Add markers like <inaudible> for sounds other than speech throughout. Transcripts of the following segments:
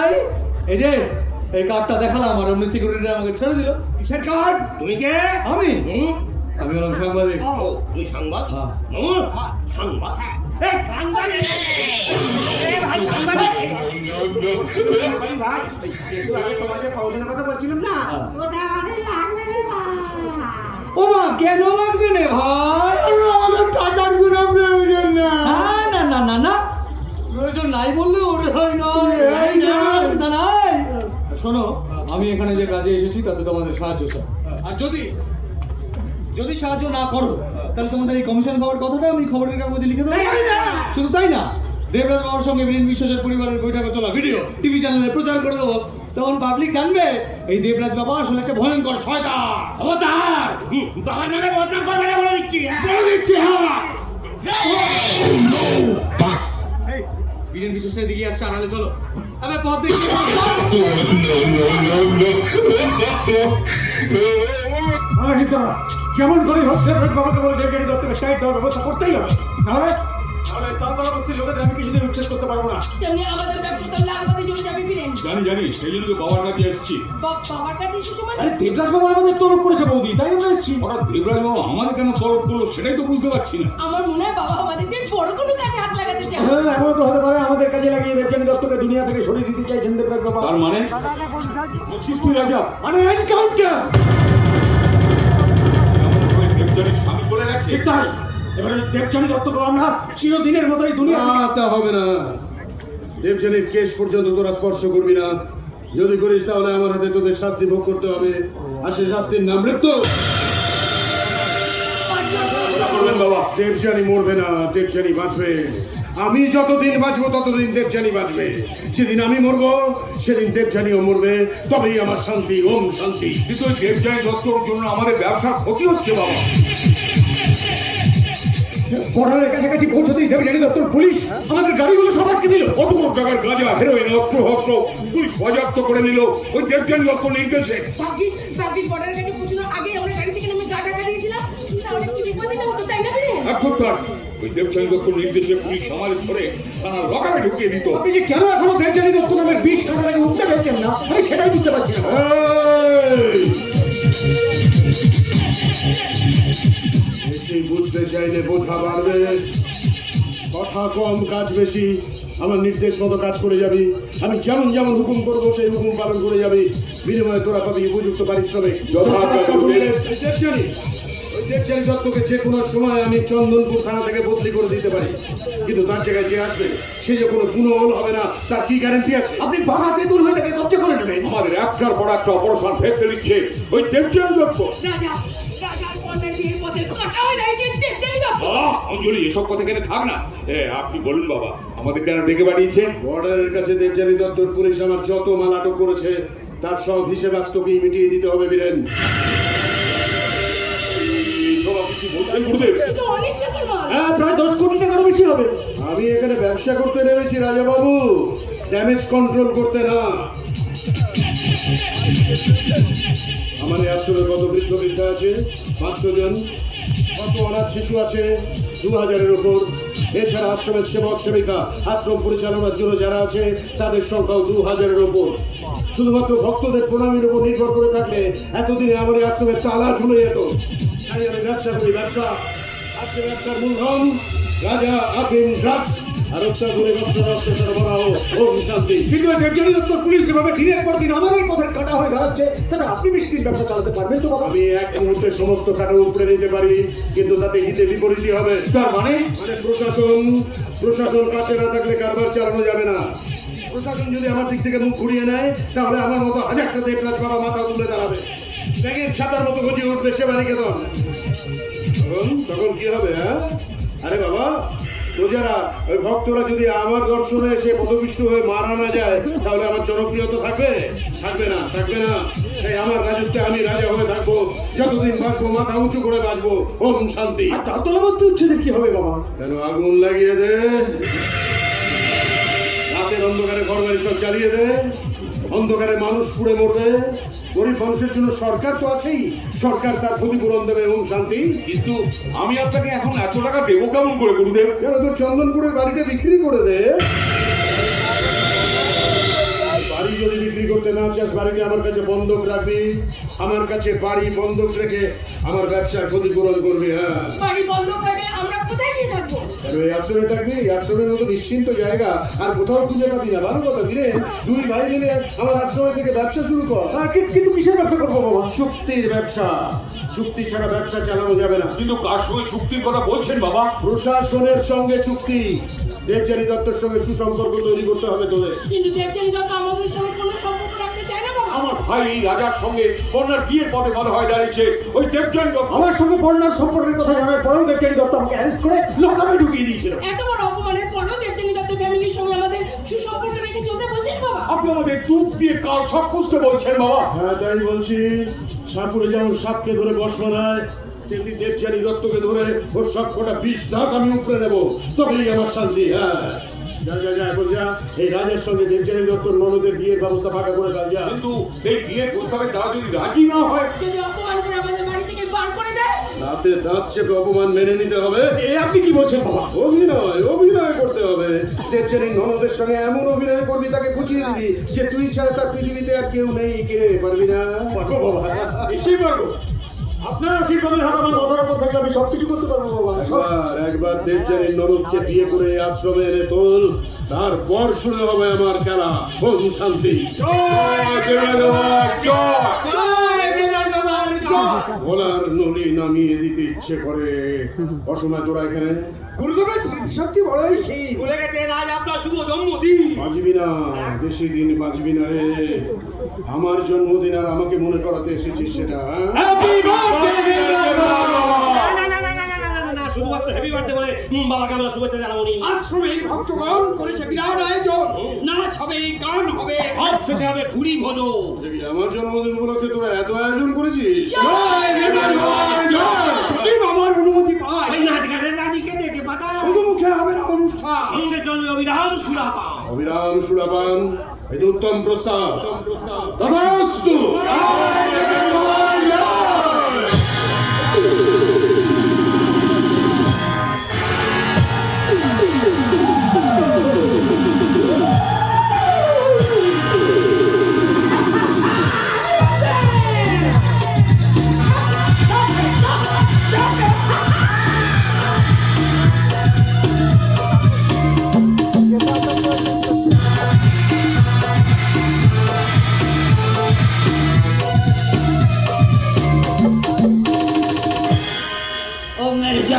এই, এই যে এই কার্ডটা দেখালাম আর অমনি সিকিউরিটি আমাকে ছেড়ে দিল। কিসের কার্ড তুমি কে? আমি? আমি হলাম সাংবাদিক। তুই সংবাদ হ্যাঁ। সংবাদ এই সাংবাদিক! এই ভাই সাংবাদিক! সাংবাদিক ভাই এই এখানে যে কাজে এসেছি তাতে তোমাদের সাহায্য চাই আর যদি যদি সাহায্য না করো তাহলে তোমাদের এই কমিশন পাওয়ার কথাটা আমি খবরের কাগজে লিখে দেবো। না। শুধু তাই না? দেবরাজ বাবার সঙ্গে বীরেন বিশ্বাসের পরিবারের বৈঠকে তোলা ভিডিও টিভি চ্যানেলে প্রচার করে দেবো। তখন পাবলিক জানবে এই দেবরাজ বাবা আসলে একটা ভয়ঙ্কর শয়তান। অবতার বাবার নামে বদনাম করবে না বলে দিচ্ছি বলে দিচ্ছি হ্যাঁ। বীরেন বিশ্বাসের দিকে আসছে, আড়ালে চলো। আবে, পথ দেখি। যেমন করে হচ্ছে বাবাকে বলে যে দত্তকে সাইড দেওয়ার ব্যবস্থা করতেই হবে। নাহলে নাহলে তালতলা লোকেদের আমি কিছুতেই উচ্ছেদ করতে পারব না। তেমনি আমাদের ব্যবসা তো লালবাতি জমি যাবে ফিরেন জানি জানি সেই জন্য তো বাবার কাছে এসেছি। বাবার কাছে এসেছ মানে? আরে দেবরাজ বাবা আমাদের তরফ করেছে বৌদি তাই আমরা এসেছি। হঠাৎ দেবরাজ বাবু আমাদের কেন তলব করল সেটাই তো বুঝতে পারছি না। আমার মনে হয় বাবা আমাদেরকে বড় কোনো কাজে হাত লাগাতে চায়। হ্যাঁ এমন তো হতে পারে আমাদের কাজে লাগিয়ে দেবজানি দত্তকে দুনিয়া থেকে সরিয়ে দিতে চাইছেন দেবরাজ বাবা। তার মানে? বলছিস তুই রাজা? মানে এনকাউন্টার স্বামী চলে গেছে? ঠিক তাই। এবারে দেবজানি দত্তকে আমরা চিরদিনের মতো এই দুনিয়া তা হবে না। দেবজানির কেস পর্যন্ত তোরা স্পর্শ করবি না। যদি করিস তাহলে আমার হাতে তোদের শাস্তি ভোগ করতে হবে। আর সে শাস্তির নাম মৃত্যু। করবেন বাবা। দেবজানি মরবে না দেবজানি বাঁচবে। আমি যতদিন বাঁচবো ততদিন দেবজানি বাঁচবে। সেদিন আমি মরবো সেদিন দেবজানিও মরবে। তবেই আমার শান্তি ওম শান্তি। কিন্তু ওই দেবজানি দত্তর জন্য আমাদের ব্যবসার ক্ষতি হচ্ছে বাবা। বর্ডারের কাছাকাছি পৌঁছতেই দেবজানি দত্তর পুলিশ আমাদের গাড়িগুলো সব আটকে দিল। কত কোটি টাকার গাঁজা হেরোইন অস্ত্র হস্ত্র পুলিশ বাজেয়াপ্ত করে নিল। ওই দেবজানি দত্তর নির্দেশে। ভাগ্যিস ভাগ্যিস বর্ডারের কাছে পৌঁছানোর আগে আমরা গাড়ি থেকে নেমে গা ঢাকা দিয়েছিলাম। তাহলে কি বিপদে না হতো তাই না ফিরেন এখন ওই দেবজানি দত্তর নির্দেশে পুলিশ আমাদের ধরে থানা লকাপে ঢুকিয়ে দিত। আপনি যে কেন এখনও দেবজানি দত্ত নামের বিষ কাটাটাকে উঠতে পেরেছেন না? আমি সেটাই বুঝতে পারছি না! বেশি বুঝতে চাইলে বোঝা বাড়বে। কথা কম কাজ বেশি। আমার নির্দেশ মতো কাজ করে যাবি। আমি যেমন যেমন হুকুম করব সেই হুকুম পালন করে যাবি। বিনিময়ে তোরা পাবি উপযুক্ত পারিশ্রমিক। দত্তকে যে কোনো সময় আমি চন্দনপুর থানা থেকে বদলি করে দিতে পারি। কিন্তু তার জায়গায় যে আসবে সে যে কোনো পুনঃ হবে না তার কি গ্যারান্টি আছে? আপনি তেঁতুল হয়ে তাকে কবজা করে নেবেন। আমাদের একটার পর একটা অপারেশন ভেস্তে দিচ্ছে। ওই দেবজানি দত্তর অঞ্জলি এসব কথা কেন থাক না। এ আপনি বলুন বাবা আমাদের কেন ডেকে পাঠিয়েছেন বর্ডারের কাছে দেবজানি দত্তর পুলিশ আমার যত মাল আটক করেছে তার সব হিসেব আজ তোকেই মিটিয়ে দিতে হবে বীরেন। টাকার হ্যাঁ প্রায় দশ কোটি টাকারও বেশি হবে। আমি এখানে ব্যবসা করতে নেমেছি রাজাবাবু। ড্যামেজ কন্ট্রোল করতে না। আমার এই আশ্রমে কত বৃদ্ধ বৃদ্ধা আছে পাঁচশো জন। কত অনাথ শিশু আছে দু হাজারের ওপর এছাড়া আশ্রমের সেবক সেবিকা, আশ্রম পরিচালনার জন্য যারা আছে, তাদের সংখ্যাও দু হাজারের ওপর শুধুমাত্র ভক্তদের প্রণামীর উপর নির্ভর করে থাকলে এতদিনে আমার আশ্রমের তালা ঝুলে যেত। আমি ব্যবসা করি, ব্যবসা। আজকে ব্যবসার মূলধন রাজা আফিম ড্রাগস। আর অত্যাধুনিক অস্ত্র অস্ত্র সরবরাহ ওম শান্তি। কিন্তু এই দেবজানি পুলিশ যেভাবে দিনের পর দিন আমাদের পথের কাটা হয়ে দাঁড়াচ্ছে তাহলে আপনি দিন ব্যবসা চালাতে পারবেন তো বাবা? আমি এক মুহূর্তে সমস্ত কাটা উপরে নিতে পারি কিন্তু তাতে হিতে বিপরীতই হবে। তার মানে? মানে প্রশাসন প্রশাসন কাছে না থাকলে কারবার চালানো যাবে না। প্রশাসন যদি আমার দিক থেকে মুখ ঘুরিয়ে নেয় তাহলে আমার মতো হাজারটা দেবরাজ বাবা মাথা তুলে দাঁড়াবে। ব্যাগের ছাতার মতো গজিয়ে উঠবে সেবা নিকেতন তখন। তখন কি হবে হ্যাঁ? আরে বাবা প্রজারা ওই ভক্তরা যদি আমার দর্শনে এসে পদপিষ্ট হয়ে মারা না যায় তাহলে আমার জনপ্রিয়তা থাকবে? থাকবে না থাকবে না। তাই আমার রাজত্বে আমি রাজা হয়ে থাকব। যতদিন বাঁচবো মাথা উঁচু করে বাঁচবো। ওম শান্তি। আর তালতলা বস্তি উচ্ছেদের কি হবে বাবা? কেন আগুন লাগিয়ে দে। রাতের অন্ধকারে ঘর বাড়ি সব চালিয়ে দে। অন্ধকারে মানুষ পুড়ে মরবে। গরিব মানুষের জন্য সরকার তো আছেই। সরকার তার ক্ষতিপূরণ দেবে এবং শান্তি। কিন্তু আমি আপনাকে এখন এত টাকা দেবো কেমন করে গুরুদেব? কেন তোর চন্দনপুরের বাড়িটা বিক্রি করে দে। করতে না চাস বাড়িতে আমার কাছে বন্ধক রাখবি। আমার কাছে বাড়ি বন্ধক রেখে আমার ব্যবসার ক্ষতিপূরণ করবি হ্যাঁ। বাড়ি বন্ধ হয়ে আমরা কোথায় গিয়ে থাকব? কেন এই আশ্রমে থাকবি? এই আশ্রমের মতো নিশ্চিন্ত জায়গা আর কোথাও খুঁজে পাবি না। ভালো কথা দিনে দুই ভাই মিলে আমার আশ্রমে থেকে ব্যবসা শুরু কর। কিন্তু কিসের ব্যবসা করব বাবা? চুক্তির ব্যবসা। চুক্তি ছাড়া ব্যবসা চালানো যাবে না। কিন্তু কার সঙ্গে চুক্তির কথা বলছেন বাবা। প্রশাসনের সঙ্গে চুক্তি। দেবচানী দত্তর সঙ্গে সুসম্পর্ক তৈরি করতে হবে তোদের। কিন্তু দেখছেন যত আমাদের সঙ্গে ভাই রাজার সঙ্গে কন্যার বিয়ের পথে বাধা হয়ে দাঁড়িয়েছে। ওই দেবযানী দত্ত আমার সঙ্গে বন্যার সম্পর্কের কথা জানার পরেও দত্ত আমাকে অ্যারেস্ট করে লকাপে ঢুকিয়ে দিয়েছিল। এত বড় অপমানের পরও দত্ত ফ্যামিলির সঙ্গে আমাদের সুসম্পর্ক রেখে চলতে বলছেন বাবা। আপনি আমাদের দিয়ে কাল সব খুঁজতে বলছেন বাবা। হ্যাঁ তাই বলছি। সাপুরে যেমন সাপকে ধরে বস মানায় তেমনি দত্তকে ধরে ওর সব কটা বিষ দাঁত আমি উপরে নেব। তবেই আমার শান্তি হ্যাঁ। যা যা যা এখন যা। এই রাজের সঙ্গে দেবচানী দত্তর ননদের বিয়ের ব্যবস্থা ফাঁকা করে দাও যা। কিন্তু এই বিয়ের প্রস্তাবে তারা যদি রাজি না হয়? যদি অপমান করে আমাদের বাড়ি থেকে বার করে দেয়? রাতে দাঁত চেপে অপমান মেনে নিতে হবে। এ আপনি কি বলছেন বাবা? অভিনয় অভিনয় করতে হবে। দেবচানী ননদের সঙ্গে এমন অভিনয় করবি তাকে বুঝিয়ে দিবি যে তুই ছাড়া তার পৃথিবীতে আর কেউ নেই কে পারবি না? পারব বাবা। নিশ্চয়ই পারব। আপনার আশীর্বাদের হাত আমার মাথার উপর থাকলে আমি সব কিছু করতে পারব বাবা। একবার বিয়ে করে আশ্রমে এনে তোল তারপর শুরু হবে আমার খেলা ওম শান্তি। জয়! জয়! ভোলার নলি ইচ্ছে করে। অসময় তোরা এখানে? গুরুদেবের ভুলে আজ আপনার শুভ জন্মদিন। বাঁচবি না বেশি দিন বাঁচবি না রে। আমার জন্মদিন আর আমাকে মনে করাতে এসেছিস সেটা হ্যাঁ? না না না শুধুমাত্র হ্যাপি বার্থডে বলে বাবাকে আমরা শুভেচ্ছা জানাব ভক্তগণ করেছে বিরাট আয়োজন। নাচ হবে গান হবে। সব শেষে হবে ভোজো। দেখি, আমার জন্মদিন উপলক্ষে তোরা এত আয়োজন করেছিস? যদি বাবার অনুমতি পাই নাচ গানের রানীকে ডেকে পাতা। শুধু মুখে হবে না অনুষ্ঠান। সঙ্গে চলবে অবিরাম সুরাপা অবিরাম সুরাপান। এই তো উত্তম প্রস্তাব। তথাস্তু।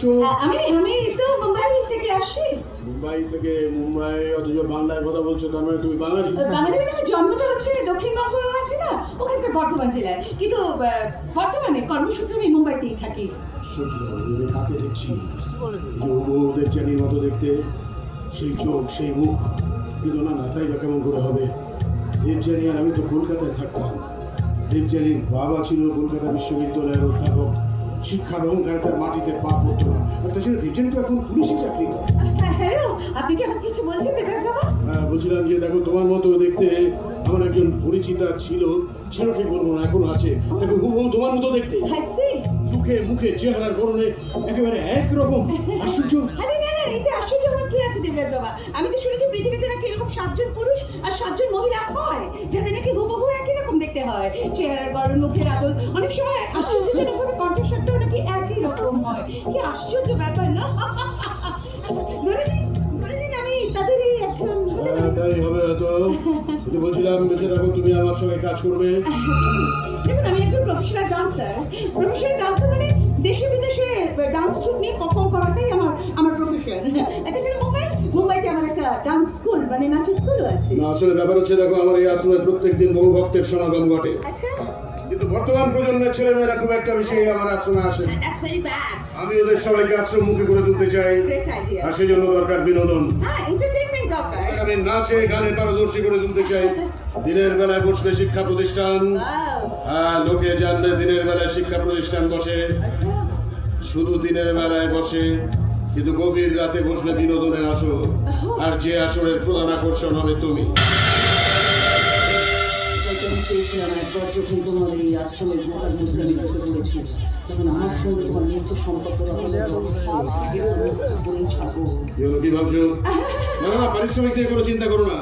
আসছো আমি আমি তো মুম্বাই থেকে আসছি মুম্বাই থেকে মুম্বাই অথচ বাংলায় কথা বলছো তার মানে তুমি বাঙালি? বাঙালি মানে আমার জন্মটা হচ্ছে দক্ষিণ দক্ষিণবঙ্গ আছে না ওখানকার বর্ধমান জেলায়। কিন্তু বর্তমানে কর্মসূত্রে আমি মুম্বাইতেই থাকি। কাকে দেখছি? যে ওদের জানির মতো দেখতে সেই চোখ সেই মুখ। কিন্তু না না তাই বা কেমন করে হবে? দেবজানি আর আমি তো কলকাতায় থাকতাম। দেবজানির বাবা ছিল কলকাতা বিশ্ববিদ্যালয়ের অধ্যাপক। শিক্ষার অহংকারে তার মাটিতে পা পড়তো না। তাছাড়া দেবজানি তো এখন পুলিশে চাকরি হ্যাঁ, হ্যালো আপনি কি আমাকে কিছু বলছেন দেবরাজ বাবা? হ্যাঁ, বলছিলাম যে দেখো তোমার মতো দেখতে আমার একজন পরিচিতা ছিল ছিল বলব না এখন আছে। দেখো হুবহু তোমার মতো দেখতে। হ্যাঁ মুখে মুখে চেহারার একেবারে একরকম আশ্চর্য। আরে না না এতে আশ্চর্য আমার কি আছে দেবরাজ বাবা? আমি তো শুনেছি পৃথিবীতে নাকি এরকম সাতজন পুরুষ আর সাতজন মহিলা হয় যাদের নাকি হুবহু একই রকম দেখতে হয়। চেহারার গড়ন মুখের আদল অনেক সময় আশ্চর্যজনক কিন্তু বেঁচে থাকো তুমি আমার সঙ্গে কাজ করবে। দেখুন আমি একজন প্রফেশনাল ডান্সার প্রফেশনাল ডান্সার মানে দেশে বিদেশে ডান্স ট্রুপ নিয়ে পারফর্ম করাটাই আমার আমার প্রফেশন একটা ছিল মুম্বাই মুম্বাইতে আমার একটা ডান্স স্কুল মানে নাচের স্কুলও আছে। না আসলে ব্যাপার হচ্ছে দেখো আমার এই আশ্রমে প্রত্যেক দিন বহু ভক্তের সমাগম ঘটে। আচ্ছা। কিন্তু বর্তমান প্রজন্মের ছেলেমেয়েরা খুব একটা বেশি আমার আশ্রমে আসে আমি ওদের সবাইকে আশ্রম মুখে করে তুলতে চাই। আর সেই জন্য দরকার বিনোদন। হ্যাঁ এন্টারটেইনমেন্ট দরকার। আমি নাচে গানে পারদর্শী করে তুলতে চাই। <laughs> দিনের বেলায় বসবে শিক্ষা প্রতিষ্ঠান। হ্যাঁ লোকে জানলে দিনের বেলায় শিক্ষা প্রতিষ্ঠান বসে। আচ্ছা। শুধু দিনের বেলায় বসে কিন্তু গভীর রাতে বসলে বিনোদনের আসর। আর যে আসরের প্রধান আকর্ষণ হবে তুমি। হয়তো আমি চেয়েছিলাম একবার যখন তোমার এই আশ্রমের গোটার মধ্যে আমি ঢুকে পড়েছি তখন আমার সঙ্গে তোমার নিত্য সম্পর্ক রাখার রহস্য এটা আমি করেই ছাড়বো। কি ভাবছ? <laughs> না না পারিশ্রমিক নিয়ে কোনো চিন্তা করো না।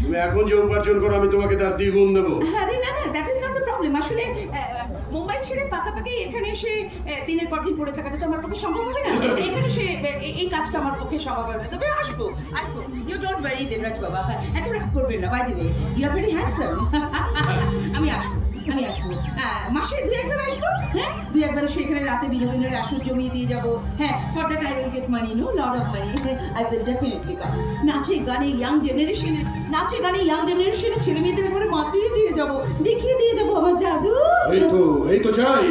তুমি এখন যে উপার্জন করো আমি তোমাকে তার দ্বিগুণ দেবো। আরে না না that is not the problem আসলে আহ, মুম্বাই ছেড়ে পাকাপাকি এখানে এসে দিনের পর দিন পড়ে থাকাটা তো আমার পক্ষে সম্ভব হবে না। <laughs> এই- কাজটা আমার পক্ষে সম্ভব হবে তবে আসব আসব। ইউ ডোন্ট দেবরাজ বাবা। এত রাগ করবেন না bye you are very handsome আমি আসব আমি আসব। হ্যাঁ, মাসে একবার আসব হ্যাঁ? দু একবার এসে এখানে রাতে বিনোদনের জমিয়ে দিয়ে যাব। হ্যাঁ for that I will get money no of money I will definitely come নাচে গানে ইয়াং জেনারেশনের নাচে গানে ইয়াং ছেলে মেয়েদের একবারে মাতিয়ে দিয়ে যাব দেখিয়ে দিয়ে যাব আমার জাদু। এই তো এই তো চাই।